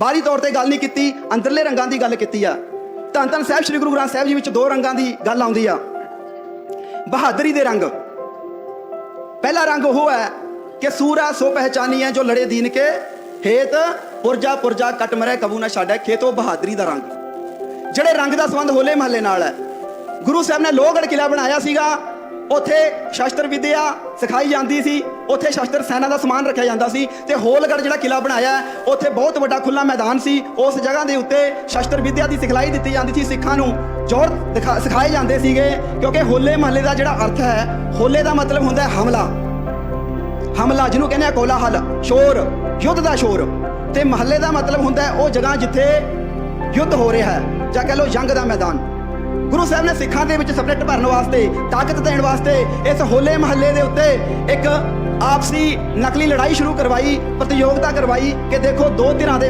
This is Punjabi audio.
ਬਾਹਰੀ ਤੌਰ ਤੇ ਗੱਲ ਨਹੀਂ ਕੀਤੀ, ਅੰਦਰਲੇ ਰੰਗਾਂ ਦੀ ਗੱਲ ਕੀਤੀ ਆ। ਧੰਨ ਧੰਨ ਸਾਹਿਬ, ਸ੍ਰੀ ਗੁਰੂ ਗ੍ਰੰਥ ਸਾਹਿਬ ਜੀ ਵਿੱਚ ਦੋ ਰੰਗਾਂ ਦੀ ਗੱਲ ਆਉਂਦੀ ਆ। ਬਹਾਦਰੀ ਦੇ ਰੰਗ। ਪਹਿਲਾ ਰੰਗ ਉਹ ਹੈ ਕਿ ਸੂਰਾ ਸੋ ਪਹਿਚਾਨੀ ਹੈ ਜੋ ਲੜੇ ਦੀਨ ਕੇ, ਹੇਤ ਪੁਰਜਾ ਪੁਰਜਾ ਕਟ ਮਰੇ ਕਬੂ ਨਾ ਛਾੜੈ, ਖੇਤੋ ਬਹਾਦਰੀ ਦਾ ਰੰਗ। ਜਿਹੜੇ ਰੰਗ ਦਾ ਸੰਬੰਧ ਹੋਲੇ ਮਹੱਲੇ ਨਾਲ ਹੈ। ਗੁਰੂ ਸਾਹਿਬ ਨੇ ਲੋਹਗੜ੍ਹ ਕਿਲਾ ਬਣਾਇਆ ਸੀਗਾ ਉੱਥੇ ਸ਼ਸਤਰ ਵਿਦਿਆ ਸਿਖਾਈ ਜਾਂਦੀ ਸੀ। ਉੱਥੇ ਸ਼ਸਤਰ ਸੈਨਾ ਦਾ ਸਮਾਨ ਰੱਖਿਆ ਜਾਂਦਾ ਸੀ ਤੇ ਹੋਲਗੜ੍ਹ ਜਿਹੜਾ ਕਿਲਾ ਬਣਾਇਆ ਉੱਥੇ ਬਹੁਤ ਵੱਡਾ ਖੁੱਲਾ ਮੈਦਾਨ ਸੀ। ਉਸ ਜਗ੍ਹਾ ਦੇ ਉੱਤੇ ਸ਼ਸਤਰ ਵਿਦਿਆ ਦੀ ਸਿਖਲਾਈ ਦਿੱਤੀ ਜਾਂਦੀ ਸੀ। ਸਿੱਖਾਂ ਨੂੰ ਜੋਰ ਦਿਖਾ- ਸਿਖਾਏ ਜਾਂਦੇ ਸੀਗੇ ਕਿਉਂਕਿ ਹੋਲੇ ਮਹੱਲੇ ਦਾ ਜਿਹੜਾ ਅਰਥ ਹੈ, ਹੋਲੇ ਦਾ ਮਤਲਬ ਹੁੰਦਾ ਹੈ ਹਮਲਾ। ਹਮਲਾ ਜਿਹਨੂੰ ਕਹਿੰਦੇ ਆ ਕੋਲਾਹਲ, ਸ਼ੋਰ, ਯੁੱਧ ਦਾ ਸ਼ੋਰ। ਤੇ ਮਹੱਲੇ ਦਾ ਮਤਲਬ ਹੁੰਦਾ ਹੈ ਉਹ ਜਗ੍ਹਾ ਜਿੱਥੇ ਯੁੱਧ ਹੋ ਰਿਹਾ ਹੈ, ਜਾਂ ਕਹ ਲਓ ਜੰਗ ਦਾ ਮੈਦਾਨ। ਗੁਰੂ ਸਾਹਿਬ ਨੇ ਸਿੱਖਾਂ ਦੇ ਵਿੱਚ ਸਪਰਿਟ ਭਰਨ ਵਾਸਤੇ, ਤਾਕਤ ਦੇਣ ਵਾਸਤੇ ਇਸ ਹੋਲੇ ਮਹੱਲੇ ਦੇ ਉੱਤੇ ਇੱਕ ਆਪਸੀ ਨਕਲੀ ਲੜਾਈ ਸ਼ੁਰੂ ਕਰਵਾਈ, ਪ੍ਰਤੀਯੋਗਤਾ ਕਰਵਾਈ ਕਿ ਦੇਖੋ ਦੋ ਧਿਰਾਂ ਦੇ